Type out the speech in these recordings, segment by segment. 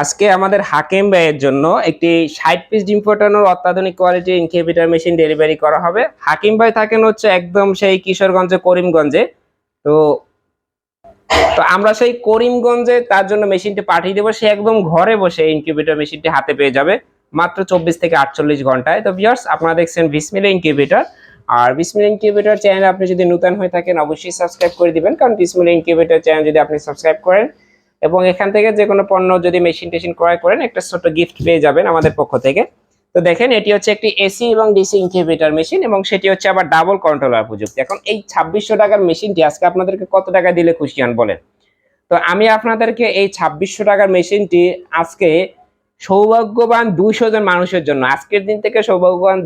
আজকে আমাদের হাকিম ভাইয়ের জন্য একটি ষাট পিস ডিম ফোটানোর অত্যাধুনিক কোয়ালিটির ইনকিউবেটর মেশিন ডেলিভারি করা হবে। হাকিম ভাই থাকেন হচ্ছে একদম সেই কিশোরগঞ্জে, করিমগঞ্জে। তো তো আমরা সেই করিমগঞ্জে তার জন্য মেশিনটি পাঠিয়ে দেবো। সে একদম ঘরে বসে ইনকিউবেটর মেশিনটি হাতে পেয়ে যাবে। মাত্র চব্বিশ থেকে আটচল্লিশ ঘন্টায়। তো ভিউয়ার্স আপনারা দেখছেন বিসমিল ইনকিউবেটর আর বিসমিল ইনকিউবেটর চ্যানেল আপনি যদি নতুন হয়ে থাকেন, অবশ্যই সাবস্ক্রাইব করে দিবেন। কারণ বিসমিল ইনকিউবেটর চ্যানেল যদি আপনি সাবস্ক্রাইব করেন এবং এখান থেকে যে কোনো পণ্য যদি মেশিন টেশিন ক্রয় করেন, একটা ছোট গিফট পেয়ে যাবেন আমাদের পক্ষ থেকে। তো দেখেন, এটি হচ্ছে একটি এসি এবং ডিসি ইনকিউবেটর মেশিন এবং সেটি হচ্ছে আবার ডাবল কন্ট্রোলার প্রযুক্তি। এখন এই ছাব্বিশশো টাকার মেশিনটি আজকে আপনাদেরকে কত টাকা দিলে খুশি হন বলেন? তো আমি আপনাদেরকে এই ছাব্বিশশো টাকার মেশিনটি আজকে সৌভাগ্যবান দুইশো জন মানুষের জন্য, আজকের দিন থেকে সৌভাগ্যবান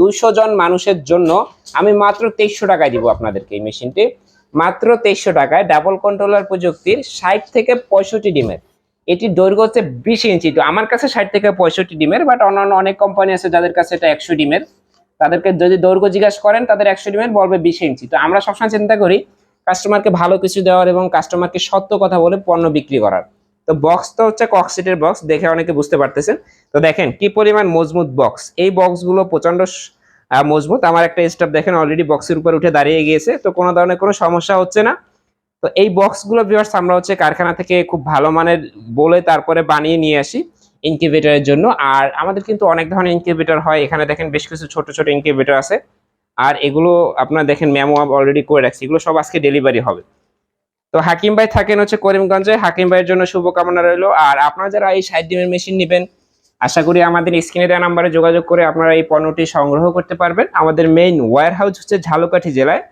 দুইশো জন মানুষের জন্য আমি মাত্র তেইশশো টাকায় দিব আপনাদেরকে এই মেশিনটি মাত্র তেইশশো টাকায় ডাবল কন্ট্রোলার প্রযুক্তির ষাট থেকে পঁয়ষট্টি ডিমের। এটি দৈর্ঘ্য হচ্ছে বিশ ইঞ্চি। তো আমার কাছে ষাট থেকে পঁয়ষট্টি ডিমের বাট অন্যান্য অনেক কোম্পানি আছে যাদের কাছে এটা একশো ডিমের। তাদেরকে যদি দৈর্ঘ্য জিজ্ঞাসা করেন তাদের একশো ডিমের বলবে বিশ ইঞ্চি। তো আমরা সবসময় চিন্তা করি কাস্টমারকে ভালো কিছু দেওয়ার এবং কাস্টমারকে সত্য কথা বলে পণ্য বিক্রি করার। তো বক্স তো হচ্ছে কক্সিটের বক্স দেখে অনেকে বুঝতে পারতেছেন। তো দেখেন কি পরিমাণ মজবুত বক্স এই বক্সগুলো প্রচণ্ড আহ, মজবুত। আমার একটা স্টাফ দেখেন অলরেডি বক্সের উপর উঠে দাঁড়িয়ে গিয়েছে, তো কোনো ধরনের কোনো সমস্যা হচ্ছে না। তো এই বক্সগুলো ভিউয়ার্স আমরা হচ্ছে কারখানা থেকে খুব ভালো মানের বলে তারপরে বানিয়ে নিয়ে আসি ইনকিউবেটরের জন্য। আর আমাদের কিন্তু অনেক ধরনের ইনকিউবেটর হয়। এখানে দেখেন বেশ কিছু ছোট ছোট ইনকিউবেটর আছে। আর এগুলো আপনারা দেখেন ম্যামো অলরেডি করে রাখছি। এগুলো সব আজকে ডেলিভারি হবে। তো হাকিম ভাই থাকেন হচ্ছে করিমগঞ্জে। হাকিম ভাইয়ের জন্য শুভকামনা রইল। আর আপনারা যারা এই ষাট ডিমের মেশিন নেবেন আশা করি আমাদের স্ক্রিনে দেওয়া নাম্বারে যোগাযোগ করে আপনারা এই পণ্যটি সংগ্রহ করতে পারবেন। আমাদের মেইন ওয়্যার হাউস হচ্ছে ঝালকাঠি জেলায়।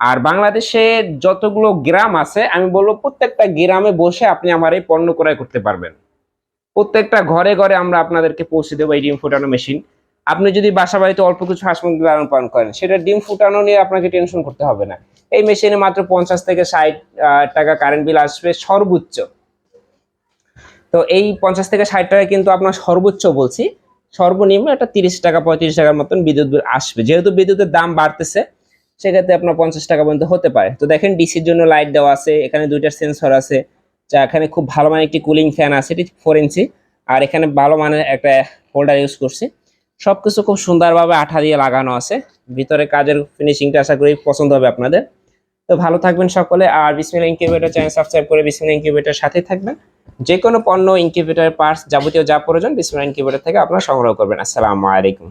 আর বাংলাদেশে যতগুলো গ্রাম আছে, আমি বলব প্রত্যেকটা গ্রামে বসে আপনি আমার এই পণ্য ক্রয় করতে পারবেন। প্রত্যেকটা ঘরে ঘরে আমরা আপনাদেরকে পৌঁছে দেবো এই ডিম ফুটানো মেশিন আপনি যদি বাসা বাড়িতে অল্প কিছু হাঁস মুরগি লালন পালন করেন, সেটা ডিম ফুটানো নিয়ে আপনাকে টেনশন করতে হবে না। এই মেশিনে মাত্র পঞ্চাশ থেকে ষাট টাকা কারেন্ট বিল আসবে সর্বোচ্চ। তো এই পঞ্চাশ থেকে ষাট টাকা কিন্তু আপনার সর্বোচ্চ বলছি, সর্বনিম্ন একটা তিরিশ টাকা, পঁয়ত্রিশ টাকার মতন বিদ্যুৎ বিল আসবে। যেহেতু বিদ্যুতের দাম বাড়তেছে, সেক্ষেত্রে আপনার পঞ্চাশ টাকা পর্যন্ত হতে পারে। তো দেখেন ডিসির জন্য লাইট দেওয়া আছে, এখানে দুইটা সেন্সর আছে, যা এখানে খুব ভালো মানের একটি কুলিং ফ্যান আছে, এটি ফোর ইঞ্চি। আর এখানে ভালো মানের একটা হোল্ডার ইউজ করছি। সবকিছু খুব সুন্দরভাবে আঠা দিয়ে লাগানো আছে। ভিতরে কাজের ফিনিশিংটা আশা করি পছন্দ হবে আপনাদের। তো ভালো থাকবেন সকলে, আর বিসমিল্লা ইনকিউবেটর চ্যানেল সাবস্ক্রাইব করে বিসমিল্লা ইনকিউবেটর সাথে থাকবেন। যে কোনো পণ্য ইনকিউবেটার পার্টস যাবতীয় যা প্রয়োজন বিসমিল্লা ইনকিউবেটার থেকে আপনারা সংগ্রহ করবেন। আসসালামু আলাইকুম।